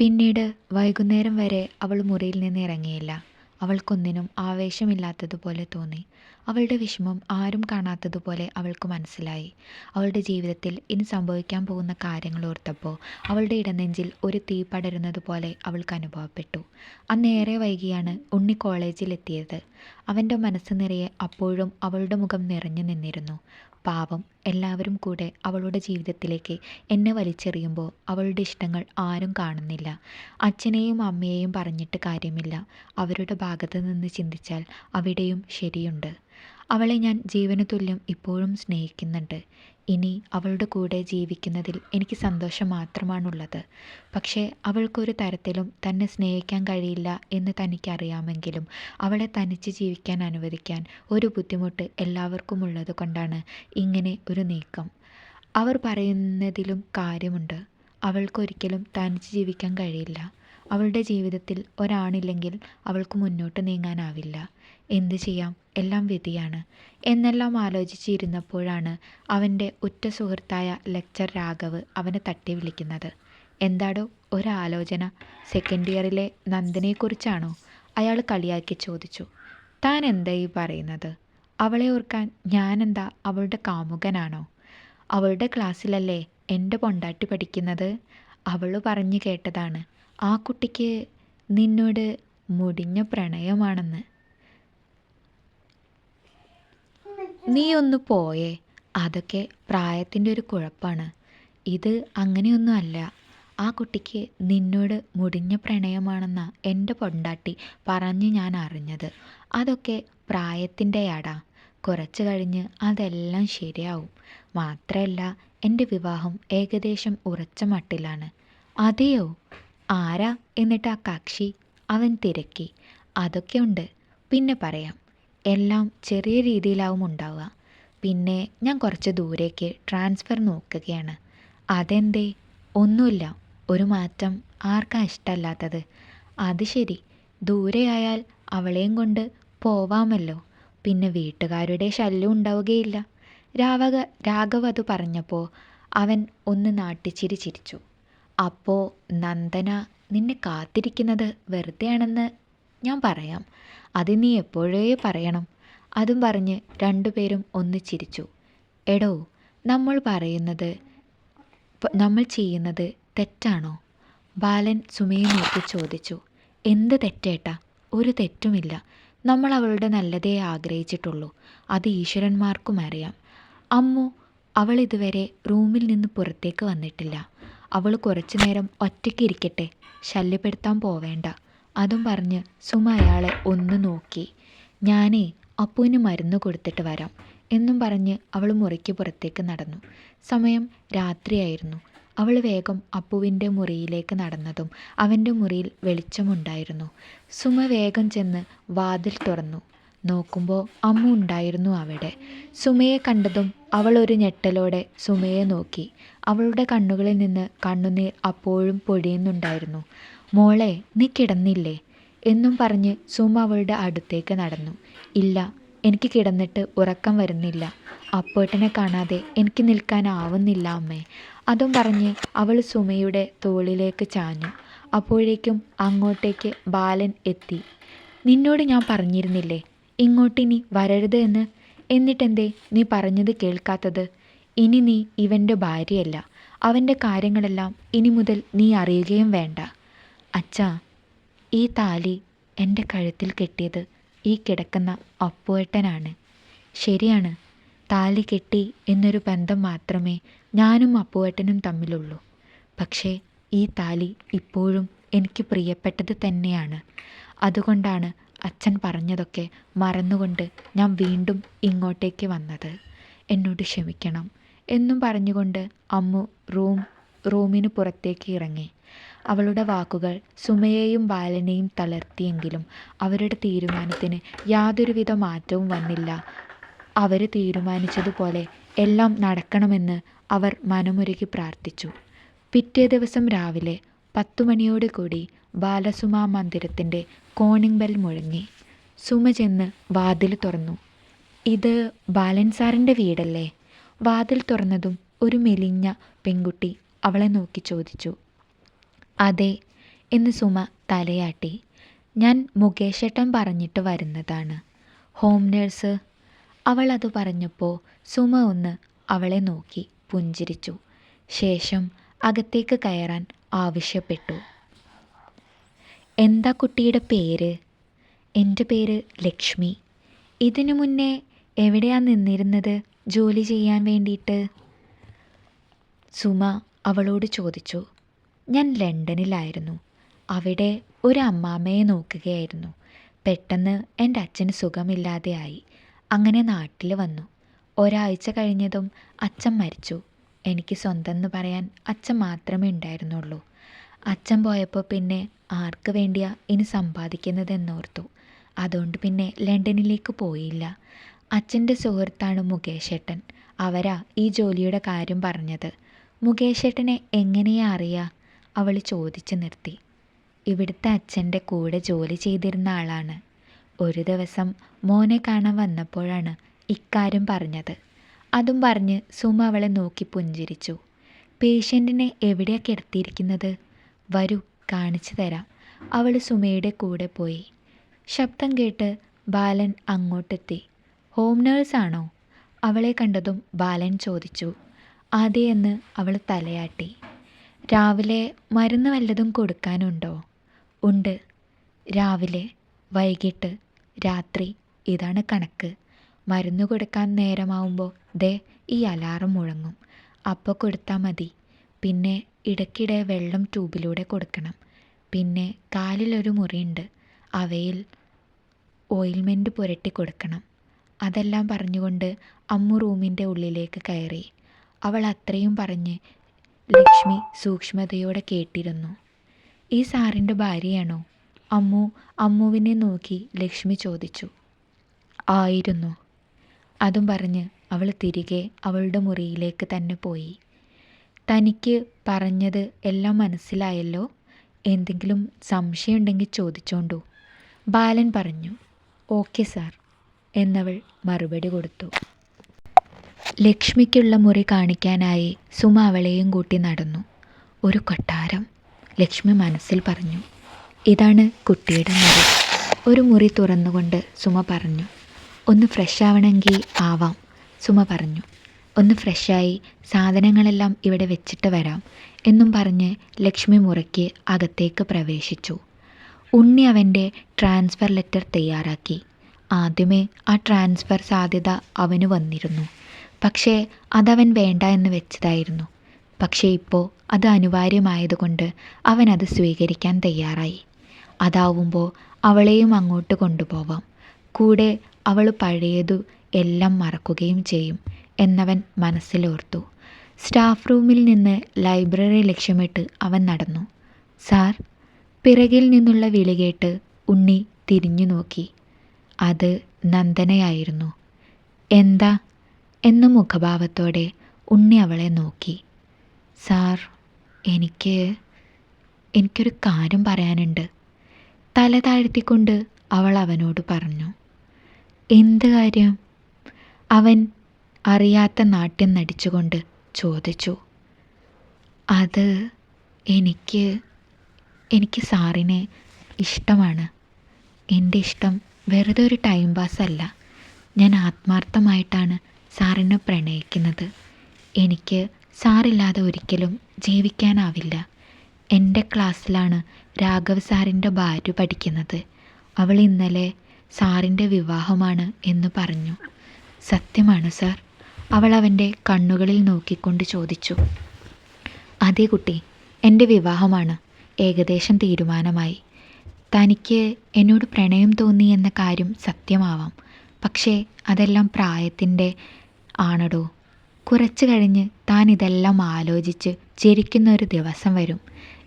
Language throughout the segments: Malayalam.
പിന്നീട് വൈകുന്നേരം വരെ അവൾ മുറിയിൽ നിന്ന് ഇറങ്ങിയില്ല. അവൾക്കൊന്നിനും ആവേശമില്ലാത്തതുപോലെ തോന്നി. അവളുടെ വിഷമം ആരും കാണാത്തതുപോലെ അവൾക്ക് മനസ്സിലായി. അവളുടെ ജീവിതത്തിൽ ഇനി സംഭവിക്കാൻ പോകുന്ന കാര്യങ്ങൾ ഓർത്തപ്പോൾ അവളുടെ ഇടനെഞ്ചിൽ ഒരു തീ പടരുന്നത് പോലെ അവൾക്ക് അനുഭവപ്പെട്ടു. അന്നേറെ വൈകിയാണ് ഉണ്ണി കോളേജിലെത്തിയത്. അവന്റെ മനസ്സ് നിറയെ അപ്പോഴും അവളുടെ മുഖം നിറഞ്ഞു നിന്നിരുന്നു. പാവം എല്ലാവരും കൂടെ അവളുടെ ജീവിതത്തിലേക്ക് എന്നെ വലിച്ചെറിയുമ്പോൾ അവളുടെ ഇഷ്ടങ്ങൾ ആരും കാണുന്നില്ല. അച്ഛനെയും അമ്മയെയും പറഞ്ഞിട്ട് കാര്യമില്ല. അവരുടെ ഭാഗത്ത് നിന്ന് ചിന്തിച്ചാൽ അവിടെയും ശരിയുണ്ട്. അവളെ ഞാൻ ജീവനുതുല്യം ഇപ്പോഴും സ്നേഹിക്കുന്നുണ്ട്. ഇനി അവളുടെ കൂടെ ജീവിക്കുന്നതിൽ എനിക്ക് സന്തോഷം മാത്രമാണുള്ളത്. പക്ഷേ അവൾക്കൊരു തരത്തിലും തന്നെ സ്നേഹിക്കാൻ കഴിയില്ല എന്ന് തനിക്കറിയാമെങ്കിലും അവളെ തനിച്ച് ജീവിക്കാൻ അനുവദിക്കാൻ ഒരു ബുദ്ധിമുട്ട് എല്ലാവർക്കും ഉള്ളത് കൊണ്ടാണ് ഇങ്ങനെ ഒരു നീക്കം. അവർ പറയുന്നതിലും കാര്യമുണ്ട്. അവൾക്കൊരിക്കലും തനിച്ച് ജീവിക്കാൻ കഴിയില്ല. അവളുടെ ജീവിതത്തിൽ ഒരാണില്ലെങ്കിൽ അവൾക്ക് മുന്നോട്ട് നീങ്ങാനാവില്ല. എന്ത് ചെയ്യാം എല്ലാം വിധിയാണ്. എന്നെല്ലാം ആലോചിച്ചിരുന്നപ്പോഴാണ് അവന്റെ ഉറ്റ സുഹൃത്തായ ലെക്ചർ രാഘവ് അവനെ തട്ടി വിളിക്കുന്നത്. "എന്താടോ ഒരാലോചന? സെക്കൻഡ് ഇയറിലെ നന്ദനെക്കുറിച്ചാണോ " അയാൾ കളിയാക്കി ചോദിച്ചു. താൻ ഈ പറയുന്നത്? അവളെ ഓർക്കാൻ ഞാനെന്താ അവളുടെ കാമുകനാണോ? അവളുടെ ക്ലാസ്സിലല്ലേ എന്റെ പൊണ്ടാട്ടി പഠിക്കുന്നത്. അവൾ പറഞ്ഞു കേട്ടതാണ് ആ കുട്ടിക്ക് നിന്നോട് മുടിഞ്ഞ പ്രണയമാണെന്ന്. നീ ഒന്ന് പോയേ. അതൊക്കെ പ്രായത്തിന്റെ ഒരു കുഴപ്പമാണ് ഇത് അങ്ങനെയൊന്നും അല്ല. ആ കുട്ടിക്ക് നിന്നോട് മുടിഞ്ഞ പ്രണയമാണെന്നാ എന്റെ പൊണ്ടാട്ടി പറഞ്ഞ് ഞാൻ അറിഞ്ഞത്. അതൊക്കെ പ്രായത്തിന്റെയാടാ കുറച്ച് കഴിഞ്ഞ് അതെല്ലാം ശരിയാവും. മാത്രമല്ല എന്റെ വിവാഹം ഏകദേശം ഉറച്ച മട്ടിലാണ്. "അതെയോ? ആരാ എന്നിട്ട് ആ കക്ഷി? " അവൻ തിരക്കി. "അതൊക്കെ ഉണ്ട്. പിന്നെ പറയാം. എല്ലാം ചെറിയ രീതിയിലാവും ഉണ്ടാവുക. പിന്നെ ഞാൻ കുറച്ച് ദൂരേക്ക് ട്രാൻസ്ഫർ നോക്കുകയാണ്. അതെന്തേ? ഒന്നുമില്ല ഒരു മാറ്റം ആർക്കാ ഇഷ്ടമല്ലാത്തത് അത് ശരി. ദൂരെയായാൽ അവളെയും കൊണ്ട് പോവാമല്ലോ. പിന്നെ വീട്ടുകാരുടെ ശല്യം ഉണ്ടാവുകയില്ല. രാഘവ് അത് പറഞ്ഞപ്പോൾ അവൻ ഒന്ന് നാട്ടിച്ചിരി ചിരിച്ചു. "അപ്പോ നന്ദന നിന്നെ കാത്തിരിക്കുന്നത് വെറുതെയാണെന്ന് ഞാൻ പറയാം. അത് നീ എപ്പോഴേ പറയണം. " അതും പറഞ്ഞ് രണ്ടുപേരും ഒന്ന് ചിരിച്ചു. "എടോ നമ്മൾ പറയുന്നത് നമ്മൾ ചെയ്യുന്നത് തെറ്റാണോ? " ബാലൻ സുമയെ നോക്കി ചോദിച്ചു. "എന്ത് തെറ്റേട്ടാ? ഒരു തെറ്റുമില്ല. നമ്മൾ അവളുടെ നല്ലതേ ആഗ്രഹിച്ചിട്ടുള്ളൂ. അത് ഈശ്വരന്മാർക്കും അറിയാം. അമ്മു അവൾ ഇതുവരെ റൂമിൽ നിന്ന് പുറത്തേക്ക് വന്നിട്ടില്ല. അവൾ കുറച്ചു നേരം ഒറ്റയ്ക്ക് ഇരിക്കട്ടെ. ശല്യപ്പെടുത്താൻ പോവേണ്ട. " അതും പറഞ്ഞ് സുമ അയാളെ ഒന്ന് നോക്കി. "ഞാനേ അപ്പുവിന് മരുന്ന് കൊടുത്തിട്ട് വരാം. " എന്നും പറഞ്ഞ് അവൾ മുറിക്ക് പുറത്തേക്ക് നടന്നു. സമയം രാത്രിയായിരുന്നു. അവൾ വേഗം അപ്പുവിന്റെ മുറിയിലേക്ക് നടന്നതും അവന്റെ മുറിയിൽ വെളിച്ചമുണ്ടായിരുന്നു. സുമ വേഗം ചെന്ന് വാതിൽ തുറന്നു. നോക്കുമ്പോൾ അമ്മു ഉണ്ടായിരുന്നു അവിടെ. സുമയെ കണ്ടതും അവൾ ഒരു ഞെട്ടലോടെ സുമയെ നോക്കി. അവളുടെ കണ്ണുകളിൽ നിന്ന് കണ്ണുനീർ അപ്പോഴും പൊഴിയുന്നുണ്ടായിരുന്നു. "മോളെ നീ കിടന്നില്ലേ? " എന്നും പറഞ്ഞ് സുമ അവളുടെ അടുത്തേക്ക് നടന്നു. "ഇല്ല. എനിക്ക് കിടന്നിട്ട് ഉറക്കം വരുന്നില്ല. അപ്പോട്ടനെ കാണാതെ എനിക്ക് നിൽക്കാനാവുന്നില്ല അമ്മേ. " അതും പറഞ്ഞ് അവൾ സുമയുടെ തോളിലേക്ക് ചാഞ്ഞു. അപ്പോഴേക്കും അങ്ങോട്ടേക്ക് ബാലൻ എത്തി. "നിന്നോട് ഞാൻ പറഞ്ഞിരുന്നില്ലേ ഇങ്ങോട്ടിനി വരരുത് എന്ന്. എന്നിട്ടെന്തേ നീ പറഞ്ഞത് കേൾക്കാത്തത്? ഇനി നീ ഇവന്റെ ഭാര്യയല്ല. അവന്റെ കാര്യങ്ങളെല്ലാം ഇനി മുതൽ നീ അറിയുകയും വേണ്ട. " "അച്ഛാ, ഈ താലി എന്റെ കഴുത്തിൽ കെട്ടിയത് ഈ കിടക്കുന്ന അപ്പുവേട്ടനാണ്. " "ശരിയാണ്. താലി കെട്ടി എന്നൊരു ബന്ധം മാത്രമേ ഞാനും അപ്പുവേട്ടനും തമ്മിലുള്ളൂ. പക്ഷേ ഈ താലി ഇപ്പോഴും എനിക്ക് പ്രിയപ്പെട്ടത് തന്നെയാണ്. അതുകൊണ്ടാണ് അച്ഛൻ പറഞ്ഞതൊക്കെ മറന്നുകൊണ്ട് ഞാൻ വീണ്ടും ഇങ്ങോട്ടേക്ക് വന്നത്. എന്നോട് ക്ഷമിക്കണം. " എന്നും പറഞ്ഞുകൊണ്ട് അമ്മു റൂം റൂമിന് പുറത്തേക്ക് ഇറങ്ങി. അവളുടെ വാക്കുകൾ സുമയെയും ബാലനെയും തളർത്തിയെങ്കിലും അവരുടെ തീരുമാനത്തിന് യാതൊരുവിധ മാറ്റവും വന്നില്ല. അവർ തീരുമാനിച്ചതുപോലെ എല്ലാം നടക്കണമെന്ന് അവർ മനമുരുകി പ്രാർത്ഥിച്ചു. പിറ്റേ ദിവസം രാവിലെ പത്തു കൂടി ബാലസുമാ മന്ദിരത്തിന്റെ കോളിംഗ് ബെൽ മുഴങ്ങി. സുമ ചെന്ന് വാതിൽ തുറന്നു. "ഇത് ബാലൻ സാറിന്റെ വീടല്ലേ? " വാതിൽ തുറന്നതും ഒരു മെലിഞ്ഞ പെൺകുട്ടി അവളെ നോക്കി ചോദിച്ചു. "അതെ. എന്ന് സുമ തലയാട്ടി ഞാൻ മുകേഷേട്ടൻ പറഞ്ഞിട്ട് വരുന്നതാണ് ഹോം നേഴ്സ് അവൾ അത് പറഞ്ഞപ്പോൾ സുമ ഒന്ന് അവളെ നോക്കി പുഞ്ചിരിച്ചു ശേഷം അകത്തേക്ക് കയറാൻ ആവശ്യപ്പെട്ടു എന്താ കുട്ടിയുടെ പേര്? എന്റെ പേര് ലക്ഷ്മി. ഇതിനു മുന്നേ എവിടെയാണ് നിന്നിരുന്നത്? ജോലി ചെയ്യാൻ വേണ്ടിയിട്ട്? സുമ അവളോട് ചോദിച്ചു. ഞാൻ ലണ്ടനിലായിരുന്നു. അവിടെ ഒരു അമ്മാമ്മയെ നോക്കുകയായിരുന്നു. പെട്ടെന്ന് എന്റെ അച്ഛന് സുഖമില്ലാതെയായി അങ്ങനെ നാട്ടിൽ വന്നു. ഒരാഴ്ച കഴിഞ്ഞതും അച്ഛൻ മരിച്ചു. എനിക്ക് സ്വന്തം എന്ന് പറയാൻ അച്ഛൻ മാത്രമേ ഉണ്ടായിരുന്നുള്ളൂ. അച്ഛൻ പോയപ്പോൾ പിന്നെ ആർക്ക് വേണ്ടിയാ ഇനി സമ്പാദിക്കുന്നതെന്നോർത്തു. അതുകൊണ്ട് പിന്നെ ലണ്ടനിലേക്ക് പോയില്ല. അച്ഛന്റെ സുഹൃത്താണ് മുകേഷേട്ടൻ അവരാ ഈ ജോലിയുടെ കാര്യം പറഞ്ഞത്. മുകേഷേട്ടനെ എങ്ങനെയാ അറിയാ? അവൾ ചോദിച്ചു നിർത്തി. ഇവിടുത്തെ അച്ഛന്റെ കൂടെ ജോലി ചെയ്തിരുന്ന ആളാണ്. ഒരു ദിവസം മോനെ കാണാൻ വന്നപ്പോഴാണ് ഇക്കാര്യം പറഞ്ഞത്. അതും പറഞ്ഞ് സുമ അവളെ നോക്കി പുഞ്ചിരിച്ചു. പേഷ്യന്റിനെ എവിടെയാണ് കിടത്തിയിരിക്കുന്നത്? വരൂ കാണിച്ചു തരാം. അവൾ സുമയുടെ കൂടെ പോയി. ശബ്ദം കേട്ട് ബാലൻ അങ്ങോട്ടെത്തി. ഹോം നേഴ്സാണോ അവളെ കണ്ടതും ബാലൻ ചോദിച്ചു. അതെയെന്ന് അവൾ തലയാട്ടി. രാവിലെ മരുന്ന് വല്ലതും കൊടുക്കാനുണ്ടോ? ഉണ്ട്. രാവിലെ വൈകിട്ട് രാത്രി ഇതാണ് കണക്ക്. മരുന്ന് കൊടുക്കാൻ നേരമാവുമ്പോൾ ദേ ഈ അലാറം മുഴങ്ങും. അപ്പോൾ കൊടുത്താൽ മതി. പിന്നെ ഇടയ്ക്കിടെ വെള്ളം ട്യൂബിലൂടെ കൊടുക്കണം. പിന്നെ കാലിലൊരു മുറിയുണ്ട്. അവയിൽ ഓയിൽമെന്റ് പുരട്ടി കൊടുക്കണം. അതെല്ലാം പറഞ്ഞുകൊണ്ട് അമ്മു റൂമിന്റെ ഉള്ളിലേക്ക് കയറി. അവൾ അത്രയും പറഞ്ഞ് ലക്ഷ്മി സൂക്ഷ്മതയോടെ കേട്ടിരുന്നു. ഈ സാറിന്റെ ഭാര്യയാണോ? അമ്മു അമ്മുവിനെ നോക്കി ലക്ഷ്മി ചോദിച്ചു. ആയിരുന്നു. അതും പറഞ്ഞ് അവൾ തിരികെ അവളുടെ മുറിയിലേക്ക് തന്നെ പോയി. തനിക്ക് പറഞ്ഞത് എല്ലാം മനസ്സിലായല്ലോ? എന്തെങ്കിലും സംശയമുണ്ടെങ്കിൽ ചോദിച്ചോണ്ടു. ബാലൻ പറഞ്ഞു ഓക്കെ സാർ എന്നവൾ മറുപടി കൊടുത്തു. ലക്ഷ്മിക്കുള്ള മുറി കാണിക്കാനായി സുമ അവളെയും കൂട്ടി നടന്നു. ഒരു കൊട്ടാരം ലക്ഷ്മി മനസ്സിൽ പറഞ്ഞു. ഇതാണ് കുട്ടിയുടെ മുറി. ഒരു മുറി തുറന്നുകൊണ്ട് സുമ പറഞ്ഞു ഒന്ന് ഫ്രഷ് ആവണമെങ്കിൽ ആവാം സുമ പറഞ്ഞു. ഒന്ന് ഫ്രഷായി സാധനങ്ങളെല്ലാം ഇവിടെ വെച്ചിട്ട് വരാം എന്നും പറഞ്ഞ് ലക്ഷ്മി മുറയ്ക്ക് അകത്തേക്ക് പ്രവേശിച്ചു. ഉണ്ണി അവന്റെ ട്രാൻസ്ഫർ ലെറ്റർ തയ്യാറാക്കി. ആദ്യമേ ആ ട്രാൻസ്ഫർ സാധ്യത അവന് വന്നിരുന്നു. പക്ഷേ അതവൻ വേണ്ട എന്ന് വെച്ചതായിരുന്നു. പക്ഷേ ഇപ്പോൾ അത് അനിവാര്യമായതുകൊണ്ട് അവൻ അത് സ്വീകരിക്കാൻ തയ്യാറായി. അതാവുമ്പോൾ അവളെയും അങ്ങോട്ട് കൊണ്ടുപോവാം. കൂടെ അവൾ പഴയതു എല്ലാം മറക്കുകയും ചെയ്യും. എന്നവൻ മനസ്സിലോർത്തു. സ്റ്റാഫ് റൂമിൽ നിന്ന് ലൈബ്രറി ലക്ഷ്യമിട്ട് അവൻ നടന്നു. സാർ പിറകിൽ നിന്നുള്ള വിളി കേട്ട് ഉണ്ണി തിരിഞ്ഞു നോക്കി. അത് നന്ദനയായിരുന്നു. എന്താ? എന്ന മുഖഭാവത്തോടെ ഉണ്ണി അവളെ നോക്കി. സാർ എനിക്ക് എനിക്കൊരു കാര്യം പറയാനുണ്ട്. തല താഴ്ത്തിക്കൊണ്ട് അവൾ അവനോട് പറഞ്ഞു. എന്ത് കാര്യം? അവൻ അറിയാത്ത നാട്യം നടിച്ചുകൊണ്ട് ചോദിച്ചു. അത് എനിക്ക് എനിക്ക് സാറിനെ ഇഷ്ടമാണ്. എന്റെ ഇഷ്ടം വെറുതെ ഒരു ടൈം പാസ് അല്ല. ഞാൻ ആത്മാർത്ഥമായിട്ടാണ് സാറിനെ പ്രണയിക്കുന്നത്. എനിക്ക് സാറില്ലാതെ ഒരിക്കലും ജീവിക്കാനാവില്ല. എന്റെ ക്ലാസ്സിലാണ് രാഘവ് സാറിന്റെ ഭാര്യ പഠിക്കുന്നത്. അവൾ ഇന്നലെ സാറിന്റെ വിവാഹമാണ് എന്ന് പറഞ്ഞു. സത്യമാണ് സാർ? അവൾ അവന്റെ കണ്ണുകളിൽ നോക്കിക്കൊണ്ട് ചോദിച്ചു അതേ കുട്ടി എന്റെ വിവാഹമാണ്. ഏകദേശം തീരുമാനമായി. തനിക്ക് എന്നോട് പ്രണയം തോന്നി എന്ന കാര്യം സത്യമാവാം. പക്ഷേ അതെല്ലാം പ്രായത്തിന്റെ ആണടോ. കുറച്ച് കഴിഞ്ഞ് താൻ ഇതെല്ലാം ആലോചിച്ച് ചിരിക്കുന്ന ഒരു ദിവസം വരും.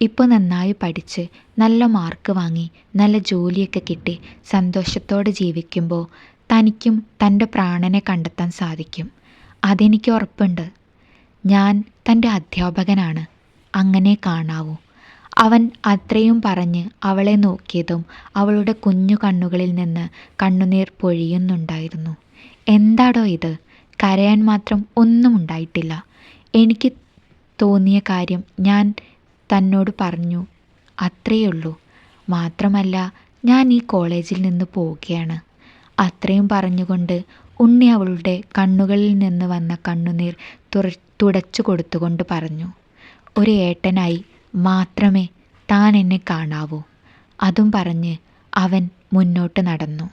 ഇപ്പോൾ നന്നായി പഠിച്ച് നല്ല മാർക്ക് വാങ്ങി നല്ല ജോലിയൊക്കെ കിട്ടി സന്തോഷത്തോടെ ജീവിക്കുമ്പോൾ തനിക്കും തന്റെ പ്രാണനെ കണ്ടെത്താൻ സാധിക്കും. അതെനിക്ക് ഉറപ്പുണ്ട്. ഞാൻ തന്റെ അധ്യാപകനാണ്. അങ്ങനെ കാണാവൂ. അവൻ അത്രയും പറഞ്ഞ് അവളെ നോക്കിയതും അവളുടെ കുഞ്ഞു കണ്ണുകളിൽ നിന്ന് കണ്ണുനീർ പൊഴിയുന്നുണ്ടായിരുന്നു. എന്താടോ ഇത്? കരയാൻ മാത്രം ഒന്നും ഉണ്ടായിട്ടില്ല. എനിക്ക് തോന്നിയ കാര്യം ഞാൻ തന്നോട് പറഞ്ഞു. അത്രയുള്ളൂ. മാത്രമല്ല ഞാൻ ഈ കോളേജിൽ നിന്ന് പോവുകയാണ്. അത്രയും പറഞ്ഞുകൊണ്ട് ഉണ്ണി അവളുടെ കണ്ണുകളിൽ നിന്ന് വന്ന കണ്ണുനീർ തുറ തുടച്ചു കൊടുത്തുകൊണ്ട് പറഞ്ഞു ഒരു ഏട്ടനായി മാത്രമേ താൻ എന്നെ കാണാവൂ. അതും പറഞ്ഞ് അവൻ മുന്നോട്ട് നടന്നു.